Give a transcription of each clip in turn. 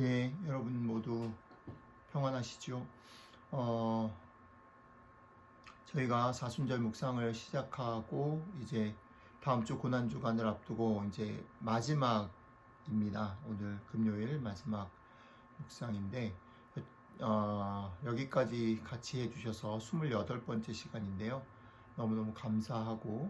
예, 여러분 모두 평안하시죠? 어, 저희가 사순절 묵상을 시작하고 이제 다음 주 고난 주간을 앞두고 이제 마지막입니다. 오늘 금요일 마지막 묵상인데 어, 여기까지 같이 해주셔서 28번째 시간인데요. 너무너무 감사하고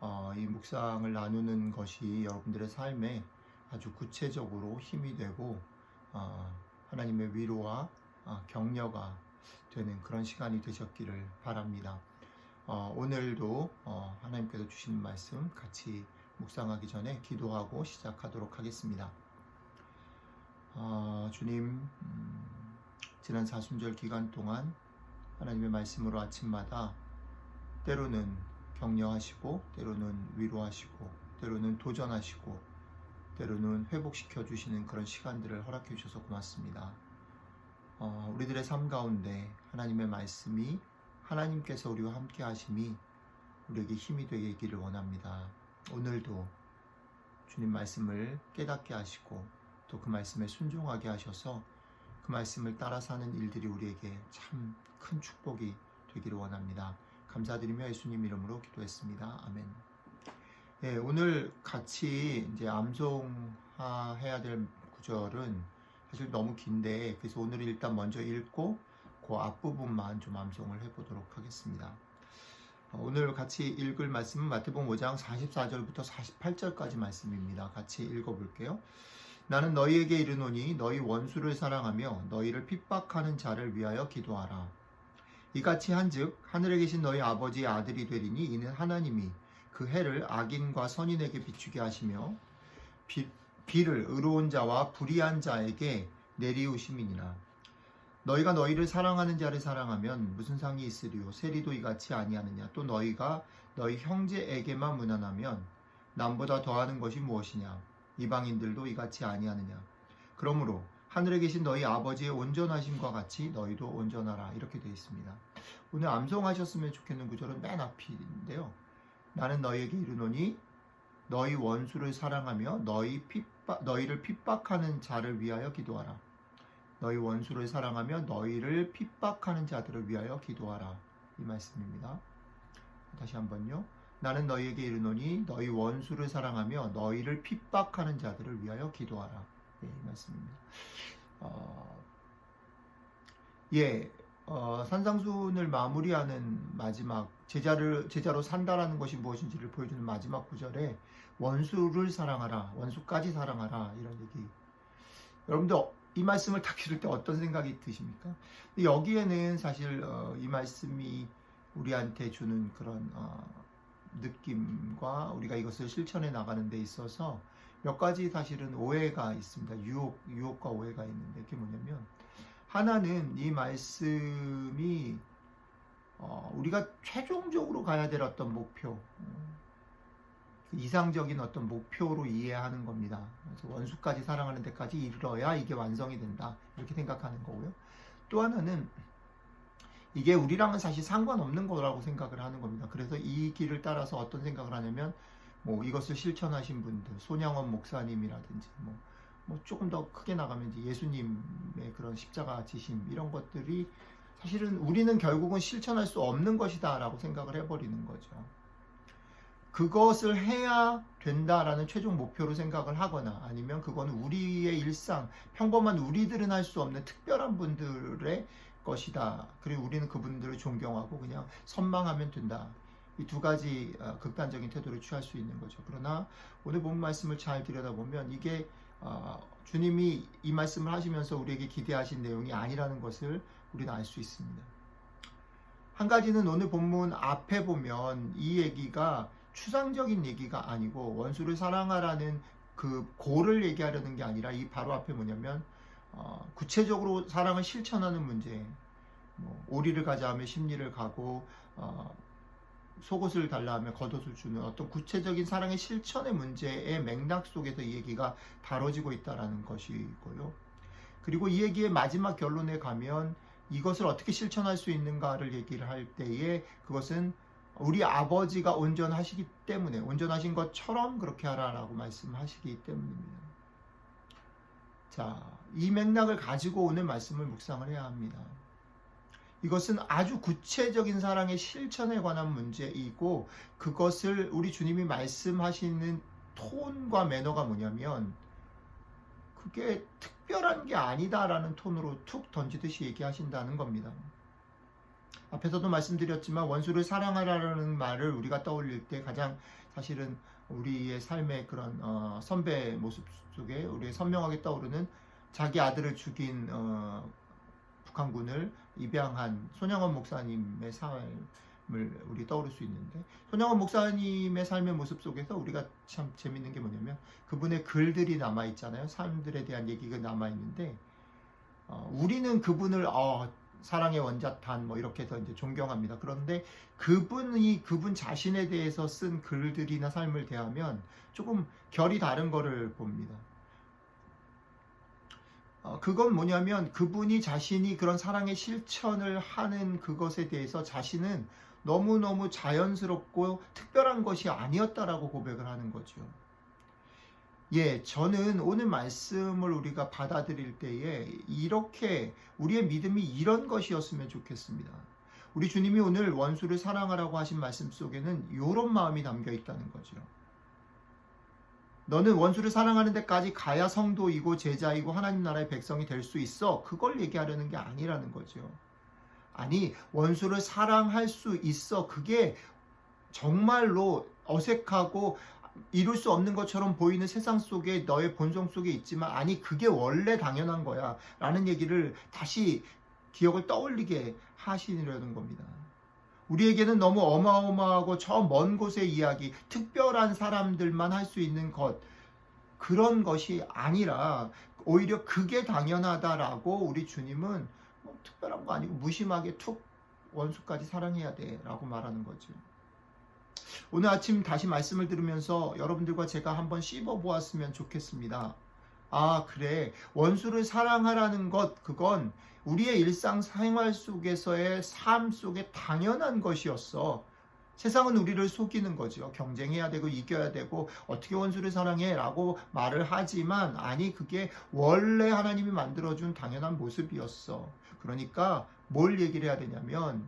어, 이 묵상을 나누는 것이 여러분들의 삶에 아주 구체적으로 힘이 되고 어, 하나님의 위로와 어, 격려가 되는 그런 시간이 되셨기를 바랍니다. 어, 오늘도 어, 하나님께서 주시는 말씀 같이 묵상하기 전에 기도하고 시작하도록 하겠습니다. 어, 주님, 음, 지난 사순절 기간 동안 하나님의 말씀으로 아침마다 때로는 격려하시고, 때로는 위로하시고, 때로는 도전하시고, 때로는 회복시켜 주시는 그런 시간들을 허락해 주셔서 고맙습니다. 어, 우리들의 삶 가운데 하나님의 말씀이 하나님께서 우리와 함께 하심이 우리에게 힘이 되기를 원합니다. 오늘도 주님 말씀을 깨닫게 하시고 또 그 말씀에 순종하게 하셔서 그 말씀을 따라 사는 일들이 우리에게 참 큰 축복이 되기를 원합니다. 감사드리며 예수님 이름으로 기도했습니다. 아멘. 예, 오늘 같이 이제 암송해야 될 구절은 사실 너무 긴데 그래서 오늘 일단 먼저 읽고 그 앞부분만 좀 암송을 해보도록 하겠습니다. 어, 오늘 같이 읽을 말씀은 마태복음 5장 44절부터 48절까지 말씀입니다. 같이 읽어볼게요. 나는 너희에게 이르노니 너희 원수를 사랑하며 너희를 핍박하는 자를 위하여 기도하라. 이같이 한즉 하늘에 계신 너희 아버지의 아들이 되리니 이는 하나님이 그 해를 악인과 선인에게 비추게 하시며 비, 비를 의로운 자와 불의한 자에게 내리우심이니라. 너희가 너희를 사랑하는 자를 사랑하면 무슨 상이 있으리요? 세리도 이같이 아니하느냐? 또 너희가 너희 형제에게만 무난하면 남보다 더하는 것이 무엇이냐? 이방인들도 이같이 아니하느냐? 그러므로 하늘에 계신 너희 아버지의 온전하심과 같이 너희도 온전하라 이렇게 되어 있습니다. 오늘 암송하셨으면 좋겠는 구절은 맨 앞인데요. 나는 너희에게 이르노니 너희 원수를 사랑하며 너희 핍박, 너희를 핍박하는 자를 위하여 기도하라. 너희 원수를 사랑하며 너희를 핍박하는 자들을 위하여 기도하라. 이 말씀입니다. 다시 한번요. 나는 너희에게 이르노니 너희 원수를 사랑하며 너희를 핍박하는 자들을 위하여 기도하라. 예, 이 말씀입니다. 어, 예, 어, 산상순을 마무리하는 마지막 제자를 제자로 산다라는 것이 무엇인지를 보여주는 마지막 구절에 원수를 사랑하라, 원수까지 사랑하라 이런 얘기. 여러분들 이 말씀을 딱 들을 때 어떤 생각이 드십니까? 여기에는 사실 어, 이 말씀이 우리한테 주는 그런 어, 느낌과 우리가 이것을 실천해 나가는 데 있어서 몇 가지 사실은 오해가 있습니다. 유혹, 유혹과 오해가 있는데 그게 뭐냐면 하나는 이 말씀이 어, 우리가 최종적으로 가야 될 어떤 목표, 그 이상적인 어떤 목표로 이해하는 겁니다. 그래서 원수까지 사랑하는 데까지 이르러야 이게 완성이 된다. 이렇게 생각하는 거고요. 또 하나는 이게 우리랑은 사실 상관없는 거라고 생각을 하는 겁니다. 그래서 이 길을 따라서 어떤 생각을 하냐면 뭐 이것을 실천하신 분들, 손양원 목사님이라든지 뭐, 뭐 조금 더 크게 나가면 이제 예수님의 그런 십자가 지심 이런 것들이 사실은 우리는 결국은 실천할 수 없는 것이다라고 생각을 해버리는 거죠. 그것을 해야 된다라는 최종 목표로 생각을 하거나 아니면 그거는 우리의 일상, 평범한 우리들은 할 수 없는 특별한 분들의 것이다. 그리고 우리는 그분들을 존경하고 그냥 선망하면 된다. 이 두 가지 어, 극단적인 태도를 취할 수 있는 거죠. 그러나 오늘 본 말씀을 잘 들여다보면 이게 어, 주님이 이 말씀을 하시면서 우리에게 기대하신 내용이 아니라는 것을 우리는 알 수 있습니다. 한 가지는 오늘 본문 앞에 보면 이 얘기가 추상적인 얘기가 아니고 원수를 사랑하라는 그 고를 얘기하려는 게 아니라 이 바로 앞에 뭐냐면 어, 구체적으로 사랑을 실천하는 문제. 뭐, 오리를 가자 하면 심리를 가고 어, 속옷을 달라 하면 겉옷을 주는 어떤 구체적인 사랑의 실천의 문제의 맥락 속에서 이 얘기가 다뤄지고 있다라는 것이고요. 그리고 이 얘기의 마지막 결론에 가면 이것을 어떻게 실천할 수 있는가를 얘기를 할 때에 그것은 우리 아버지가 온전하시기 때문에 온전하신 것처럼 그렇게 하라라고 말씀하시기 때문입니다. 자, 이 맥락을 가지고 오늘 말씀을 묵상을 해야 합니다. 이것은 아주 구체적인 사랑의 실천에 관한 문제이고 그것을 우리 주님이 말씀하시는 톤과 매너가 뭐냐면 그게 특별한 게 아니다라는 톤으로 툭 던지듯이 얘기하신다는 겁니다. 앞에서도 말씀드렸지만 원수를 사랑하라는 말을 우리가 떠올릴 때 가장 사실은 우리의 삶의 그런 어, 선배 모습 속에 우리의 선명하게 떠오르는 자기 아들을 죽인 어, 북한군을 입양한 손양원 목사님의 삶을 우리 떠오를 수 있는데 손양원 목사님의 삶의 모습 속에서 우리가 참 재밌는 게 뭐냐면 그분의 글들이 남아 있잖아요. 삶들에 대한 얘기가 남아 있는데 어, 우리는 그분을 어, 사랑의 원자탄 뭐 이렇게 해서 이제 존경합니다. 그런데 그분이 그분 자신에 대해서 쓴 글들이나 삶을 대하면 조금 결이 다른 거를 봅니다. 어, 그건 뭐냐면 그분이 자신이 그런 사랑의 실천을 하는 그것에 대해서 자신은 너무너무 자연스럽고 특별한 것이 아니었다라고 고백을 하는 거죠. 예, 저는 오늘 말씀을 우리가 받아들일 때에 이렇게 우리의 믿음이 이런 것이었으면 좋겠습니다. 우리 주님이 오늘 원수를 사랑하라고 하신 말씀 속에는 이런 마음이 담겨 있다는 거죠. 너는 원수를 사랑하는 데까지 가야 성도이고 제자이고 하나님 나라의 백성이 될 수 있어. 그걸 얘기하려는 게 아니라는 거죠. 아니, 원수를 사랑할 수 있어. 그게 정말로 어색하고 이룰 수 없는 것처럼 보이는 세상 속에 너의 본성 속에 있지만 아니 그게 원래 당연한 거야 라는 얘기를 다시 기억을 떠올리게 하시려는 겁니다. 우리에게는 너무 어마어마하고 저 먼 곳의 이야기, 특별한 사람들만 할 수 있는 것, 그런 것이 아니라 오히려 그게 당연하다라고 우리 주님은 뭐 특별한 거 아니고 무심하게 툭 원수까지 사랑해야 돼 라고 말하는 거죠. 오늘 아침 다시 말씀을 들으면서 여러분들과 제가 한번 씹어 보았으면 좋겠습니다. 아, 그래. 원수를 사랑하라는 것, 그건 우리의 일상 생활 속에서의 삶 속에 당연한 것이었어. 세상은 우리를 속이는 거죠. 경쟁해야 되고 이겨야 되고 어떻게 원수를 사랑해? 라고 말을 하지만 아니 그게 원래 하나님이 만들어준 당연한 모습이었어. 그러니까 뭘 얘기를 해야 되냐면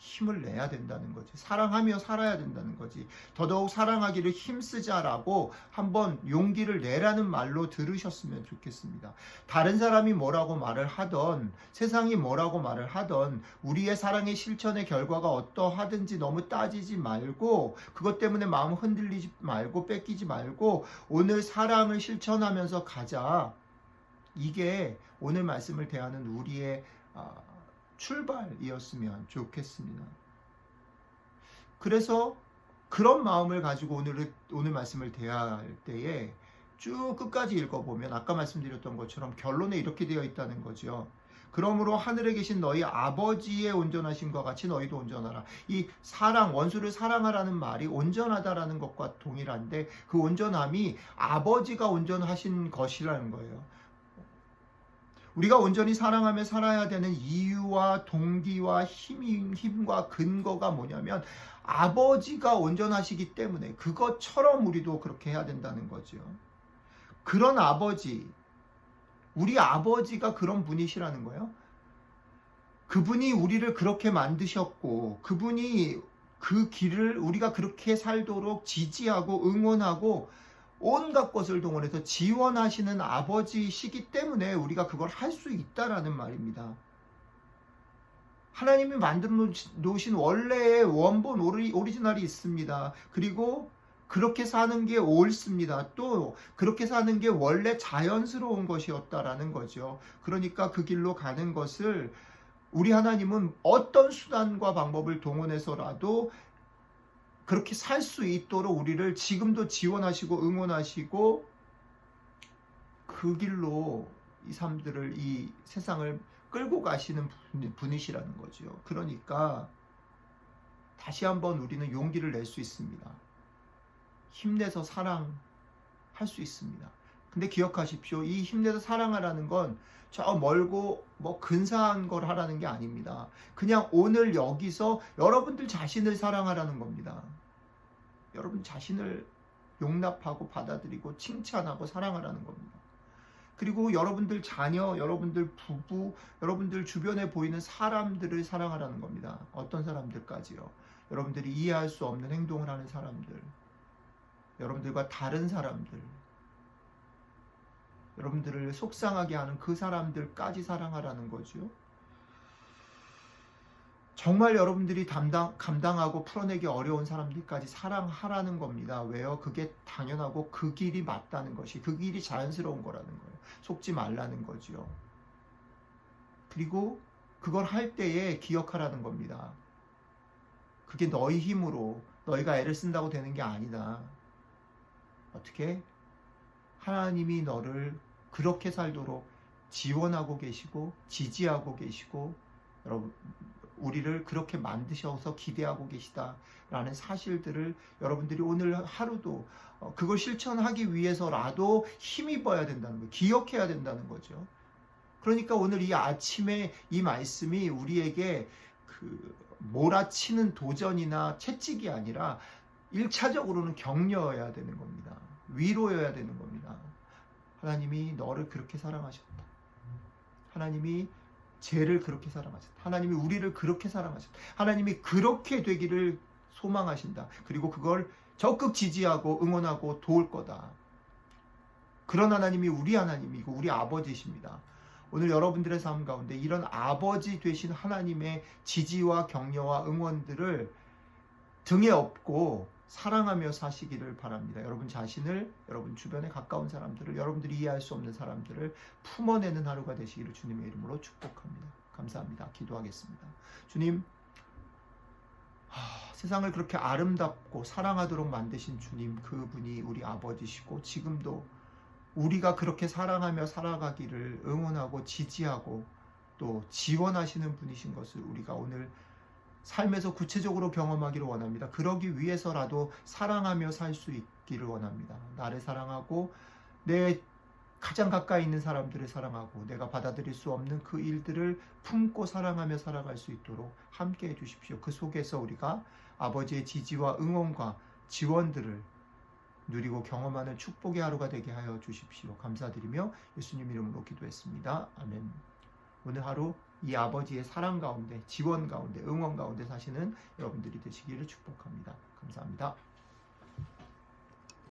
힘을 내야 된다는 거지. 사랑하며 살아야 된다는 거지. 더더욱 사랑하기를 힘쓰자라고 한번 용기를 내라는 말로 들으셨으면 좋겠습니다. 다른 사람이 뭐라고 말을 하던, 세상이 뭐라고 말을 하던, 우리의 사랑의 실천의 결과가 어떠하든지 너무 따지지 말고, 그것 때문에 마음 흔들리지 말고, 뺏기지 말고, 오늘 사랑을 실천하면서 가자. 이게 오늘 말씀을 대하는 우리의 아, 출발이었으면 좋겠습니다. 그래서 그런 마음을 가지고 오늘 오늘 말씀을 대할 때에 쭉 끝까지 읽어보면 아까 말씀드렸던 것처럼 결론에 이렇게 되어 있다는 거죠. 그러므로 하늘에 계신 너희 아버지의 온전하신과 같이 너희도 온전하라. 이 사랑, 원수를 사랑하라는 말이 온전하다라는 것과 동일한데 그 온전함이 아버지가 온전하신 것이라는 거예요. 우리가 온전히 사랑하며 살아야 되는 이유와 동기와 힘, 힘과 근거가 뭐냐면 아버지가 온전하시기 때문에 그것처럼 우리도 그렇게 해야 된다는 거죠. 그런 아버지, 우리 아버지가 그런 분이시라는 거예요. 그분이 우리를 그렇게 만드셨고, 그분이 그 길을 우리가 그렇게 살도록 지지하고 응원하고 온갖 것을 동원해서 지원하시는 아버지시기 때문에 우리가 그걸 할 수 있다라는 말입니다. 하나님이 만들어 놓으신 원래의 원본 오리, 오리지널이 있습니다. 그리고 그렇게 사는 게 옳습니다. 또 그렇게 사는 게 원래 자연스러운 것이었다라는 거죠. 그러니까 그 길로 가는 것을 우리 하나님은 어떤 수단과 방법을 동원해서라도 그렇게 살 수 있도록 우리를 지금도 지원하시고 응원하시고 그 길로 이 삶들을 이 세상을 끌고 가시는 분이시라는 거죠. 그러니까 다시 한번 우리는 용기를 낼 수 있습니다. 힘내서 사랑할 수 있습니다. 근데 기억하십시오. 이 힘내서 사랑하라는 건 저 멀고 뭐 근사한 걸 하라는 게 아닙니다. 그냥 오늘 여기서 여러분들 자신을 사랑하라는 겁니다. 여러분 자신을 용납하고 받아들이고 칭찬하고 사랑하라는 겁니다. 그리고 여러분들 자녀, 여러분들 부부, 여러분들 주변에 보이는 사람들을 사랑하라는 겁니다. 어떤 사람들까지요? 여러분들이 이해할 수 없는 행동을 하는 사람들, 여러분들과 다른 사람들, 여러분들을 속상하게 하는 그 사람들까지 사랑하라는 거죠. 정말 여러분들이 담당, 감당하고 풀어내기 어려운 사람들까지 사랑하라는 겁니다. 왜요? 그게 당연하고 그 길이 맞다는 것이, 그 길이 자연스러운 거라는 거예요. 속지 말라는 거지요. 그리고 그걸 할 때에 기억하라는 겁니다. 그게 너희 힘으로 너희가 애를 쓴다고 되는 게 아니다. 어떻게? 하나님이 너를 그렇게 살도록 지원하고 계시고 지지하고 계시고 여러분 우리를 그렇게 만드셔서 기대하고 계시다라는 사실들을 여러분들이 오늘 하루도 어, 그걸 실천하기 위해서라도 힘입어야 된다는 거예요. 기억해야 된다는 거죠. 그러니까 오늘 이 아침에 이 말씀이 우리에게 그 몰아치는 도전이나 채찍이 아니라 1차적으로는 격려여야 되는 겁니다. 위로여야 되는 겁니다. 하나님이 너를 그렇게 사랑하셨다. 하나님이 죄를 그렇게 사랑하셨다. 하나님이 우리를 그렇게 사랑하셨다. 하나님이 그렇게 되기를 소망하신다. 그리고 그걸 적극 지지하고 응원하고 도울 거다. 그런 하나님이 우리 하나님이고 우리 아버지십니다. 오늘 여러분들의 삶 가운데 이런 아버지 되신 하나님의 지지와 격려와 응원들을 등에 업고 사랑하며 사시기를 바랍니다. 여러분 자신을, 여러분 주변에 가까운 사람들을, 여러분들이 이해할 수 없는 사람들을 품어내는 하루가 되시기를 주님의 이름으로 축복합니다. 감사합니다. 기도하겠습니다. 주님, 하, 세상을 그렇게 아름답고 사랑하도록 만드신 주님, 그분이 우리 아버지시고 지금도 우리가 그렇게 사랑하며 살아가기를 응원하고 지지하고 또 지원하시는 분이신 것을 우리가 오늘 삶에서 구체적으로 경험하기를 원합니다. 그러기 위해서라도 사랑하며 살 수 있기를 원합니다. 나를 사랑하고 내 가장 가까이 있는 사람들을 사랑하고 내가 받아들일 수 없는 그 일들을 품고 사랑하며 살아갈 수 있도록 함께 해 주십시오. 그 속에서 우리가 아버지의 지지와 응원과 지원들을 누리고 경험하는 축복의 하루가 되게 하여 주십시오. 감사드리며 예수님 이름으로 기도했습니다. 아멘. 오늘 하루 이 아버지의 사랑 가운데, 지원 가운데, 응원 가운데 사시는 여러분들이 되시기를 축복합니다. 감사합니다.